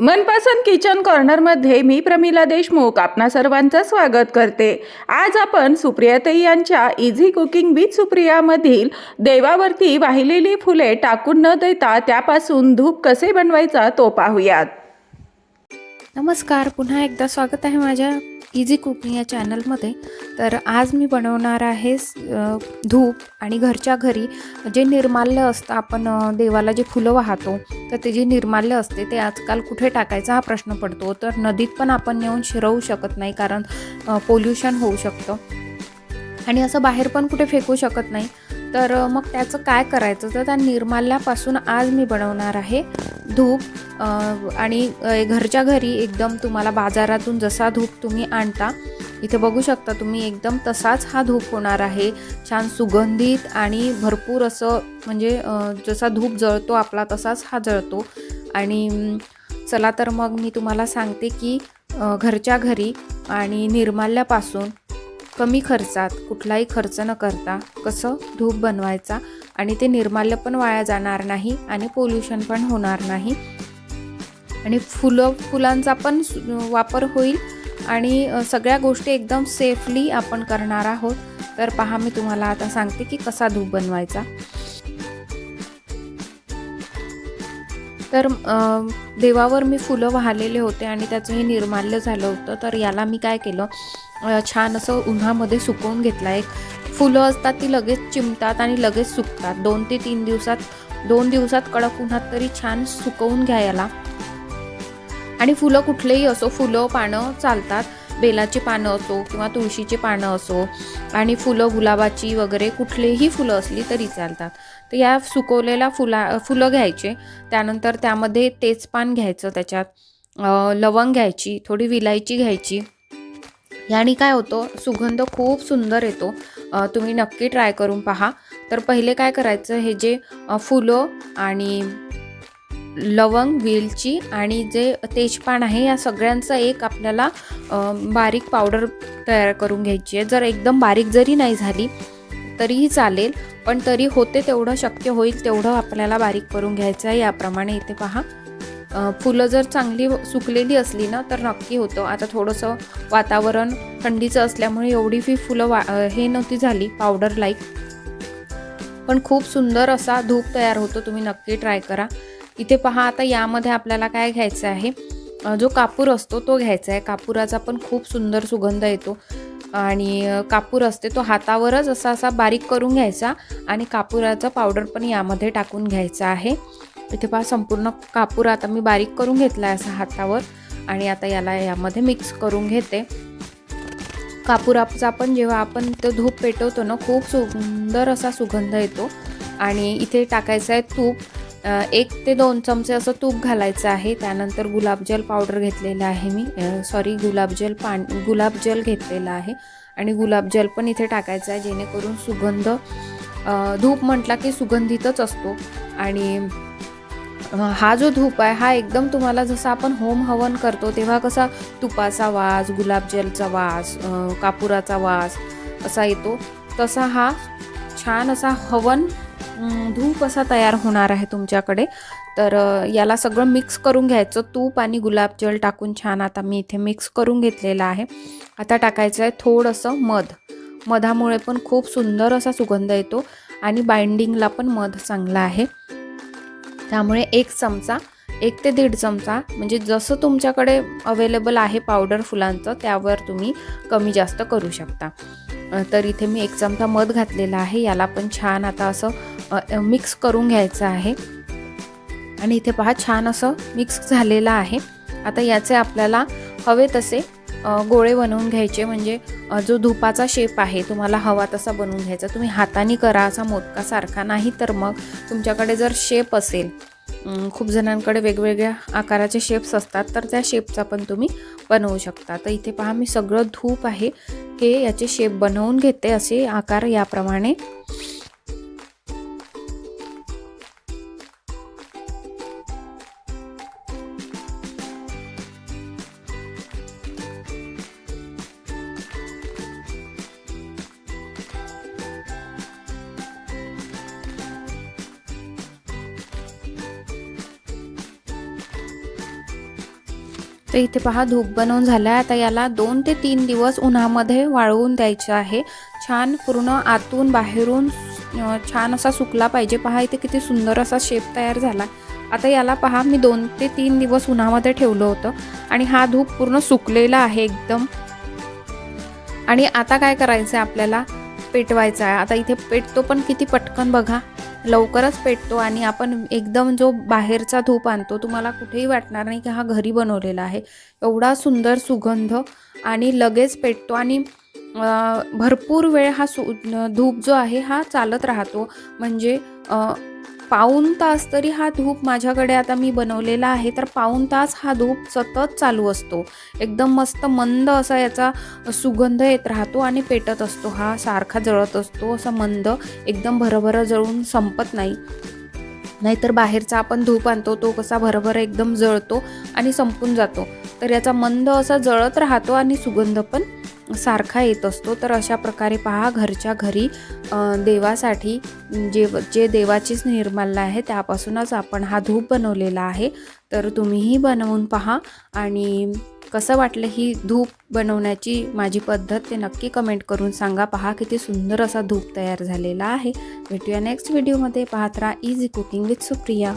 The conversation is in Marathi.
मनपसंत किचन कॉर्नरमध्ये मी प्रमिला देशमुख आपणा सर्वांचं स्वागत करते. आज आपण सुप्रियाताई यांच्या इझी कुकिंग विथ सुप्रियामधील देवावरती वाहिलेली फुले टाकून न देता त्यापासून धूप कसे बनवायचा तो पाहूयात. नमस्कार पुन्हा एकदा स्वागत आहे माझ्या इझी कुकिंग या चॅनलमध्ये तर आज मी बनवणार आहे धूप आणि घरच्या घरी जे निर्माल्य असतं आपण देवाला जे फुलं वाहतो तर ते जे निर्माल्य असते ते आजकाल कुठे टाकायचा हा प्रश्न पडतो. तर नदीत पण आपण नेऊन शिरवू शकत नाही कारण पोल्युशन होऊ शकतं. आणि असं बाहेर पण कुठे फेकू शकत नाही. तर मग त्याचं काय करायचं? तर त्या निर्माल्यापासून आज मी बनवणार आहे धूप आणि घरच्या घरी एकदम तुम्हाला बाजारातून जसा धूप तुम्ही आणता इथे बघू शकता तुम्ही एकदम तसाच हा धूप होणार आहे. छान सुगंधित आणि भरपूर असं म्हणजे जसा धूप जळतो आपला तसाच हा जळतो. आणि चला तर मग मी तुम्हाला सांगते की घरच्या घरी आणि निर्माल्यापासून कमी खर्चात कुठलाही खर्च न करता कसं धूप बनवायचा आणि ते निर्माल्य पण वाया जाणार नाही आणि पोल्युशन पण होणार नाही. आणि फुलं फुलांचा पण वापर होईल. आणि सगळ्या गोष्टी एकदम सेफली आपण करणार आहोत. तर पहा मी तुम्हाला आता सांगते की कसा धूप बनवायचा. तर देवावर मी फुलं वाहलेले होते आणि त्याचं हे निर्माल्य झालं होतं. तर याला मी काय केलं छान असं उन्हामध्ये सुकवून घेतला एक. फुलं असतात ती लगेच चिमतात आणि लगेच सुकतात. दोन ते तीन दिवसात दोन दिवसात कडक उन्हात तरी छान सुकवून घ्या याला आणि फुलं कुठलेही असो फुलं पानं चालतात. बेलाची पानं असो किंवा तुळशीची पानं असो आणि फुलं गुलाबाची वगैरे कुठलेही फुलं असली तरी चालतात. तर या सुकवलेल्या फुला फुलं घ्यायचे. त्यानंतर त्यामध्ये तेजपान घ्यायचं त्याच्यात. लवंग घ्यायची थोडी विलायची घ्यायची. याने काय होतं सुगंध खूप सुंदर येतो. तुम्ही नक्की ट्राय करून पहा. तर पहिले काय करायचं हे जे फुलं आणि लवंग वेलची आणि जे तेजपान आहे या सगळ्यांचं एक आपल्याला बारीक पावडर तयार करून घ्यायची आहे. जर एकदम बारीक जरी नाही झाली तरीही चालेल पण तरी होते तेवढं शक्य होईल तेवढं आपल्याला बारीक करून घ्यायचं आहे. याप्रमाणे इथे पहा. फुलं जर चांगली सुकलेली असली ना तर नक्की होतं. आता थोडंसं वातावरण थंडीचं असल्यामुळे एवढी फी फुलं वा हे नव्हती झाली पावडर लाईक पण खूप सुंदर असा धूप तयार होतो तुम्ही नक्की ट्राय करा. इथे पहा आता यामध्ये आपल्याला काय घ्यायचं आहे? जो कापूर असतो तो घ्यायचा आहे. कापुराचा पण खूप सुंदर सुगंध येतो. आणि कापूर असते तो हातावरच असा असा बारीक करून घ्यायचा आणि कापुराचा पावडर पण यामध्ये टाकून घ्यायचा आहे. इथे पहा संपूर्ण कापूर आता मी बारीक करून घेतला आहे असा हातावर आणि आता याला यामध्ये मिक्स करून घेते. कापुराचा पण जेव्हा आपण तो धूप पेटवतो ना खूप सुंदर असा सुगंध येतो. आणि इथे टाकायचं आहे तूप. एक ते दोन चमचे असं तूप घालायचं आहे. त्यानंतर गुलाबजल पावडर घेतलेलं आहे मी. सॉरी गुलाबजल पान गुलाबजल घेतलेलं आहे. आणि गुलाबजल पण इथे टाकायचं आहे जेणेकरून सुगंध धूप म्हटला की सुगंधितच असतो. आणि हा जो धूप आहे हा एकदम तुम्हाला जसं आपण होम हवन करतो तेव्हा कसा तुपाचा वास गुलाबजलचा वास कापुराचा वास असा येतो. तसा हा छान असा हवन धूप असा तयार होणार आहे तुमच्याकडे. तर याला सगळं मिक्स करून घ्यायचं. तूप आणि गुलाबजल टाकून छान आता मी इथे मिक्स करून घेतलेलं आहे. आता टाकायचं आहे थोडंसं मध. मधामुळे पण खूप सुंदर असा सुगंध येतो आणि बाइंडिंगला पण मध चांगला आहे. त्यामुळे एक चमचा एक ते दीड चमचा म्हणजे जसं तुमच्याकडे अवेलेबल आहे पावडर फुलांचं त्यावर तुम्ही कमी जास्त करू शकता. तर इथे मी एक चमचा मध घातलेला आहे. याला पण छान आता असं मिक्स करून घ्यायचं आहे. आणि इथे पहा छान असं मिक्स झालेलं आहे. आता याचे आपल्याला हवे तसे गोळे बनवून घ्यायचे. म्हणजे जो धुपाचा शेप आहे तुम्हाला हवा तसा बनवून घ्यायचा. तुम्ही हाताने करा असा मोदकासारखा नाही तर मग तुमच्याकडे जर शेप असेल खूप जणांकडे वेगवेगळ्या आकाराचे शेप्स असतात तर त्या शेपचा पण तुम्ही बनवू शकता. तर इथे पहा मी सगळं धूप आहे हे याचे शेप बनवून घेते. असे आकार याप्रमाणे तर इथे पहा धूप बनवून झाला आहे आता याला दोन ते तीन दिवस उन्हामध्ये वाळवून द्यायचं आहे. छान पूर्ण आतून बाहेरून छान असा सुकला पाहिजे. पहा इथे किती सुंदर असा शेप तयार झाला. आता याला पहा मी दोन ते तीन दिवस उन्हामध्ये ठेवलं होतं. आणि हा धूप पूर्ण सुकलेला आहे एकदम. आणि आता काय करायचं आहे आपल्याला? पेटवायचा आहे आता इथे पेटतो पण किती पटकन बघा. लवकरच पेटतो आणि आपण एकदम जो बाहेरचा धूप आणतो तुम्हाला कुठेही वाटणार नाही की हा घरी बनवलेला आहे. एवढा सुंदर सुगंध आणि लगेच पेटतो आणि भरपूर वेळ हा सु धूप जो आहे हा चालत राहतो. म्हणजे पाऊन पाऊण तास तरी हा धूप माझ्याकडे आता मी बनवलेला आहे तर पाऊण तास हा धूप सतत चालू असतो. एकदम मस्त मंद असा याचा सुगंध येत राहतो आणि पेटत असतो. हा सारखा जळत असतो असा मंद एकदम भरभर जळून संपत नाही. नाहीतर बाहेरचा आपण धूप आणतो तो कसा भरभर एकदम जळतो आणि संपून जातो. तर याचा मंद असा जळत राहतो आणि सुगंध पण सारखा येत असतो. तर अशा प्रकारे पहा घरच्या घरी देवासाठी जे जे देवाचीच निर्माल्य आहे त्यापासूनच आपण हा धूप बनवलेला आहे. तर तुम्हीही बनवून पहा आणि कसं वाटलं ही धूप बनवण्याची माझी पद्धत ते नक्की कमेंट करून सांगा. पहा किती सुंदर असा धूप तयार झालेला आहे. भेटूया नेक्स्ट व्हिडिओमध्ये पाहत राहा इझी कुकिंग विथ सुप्रिया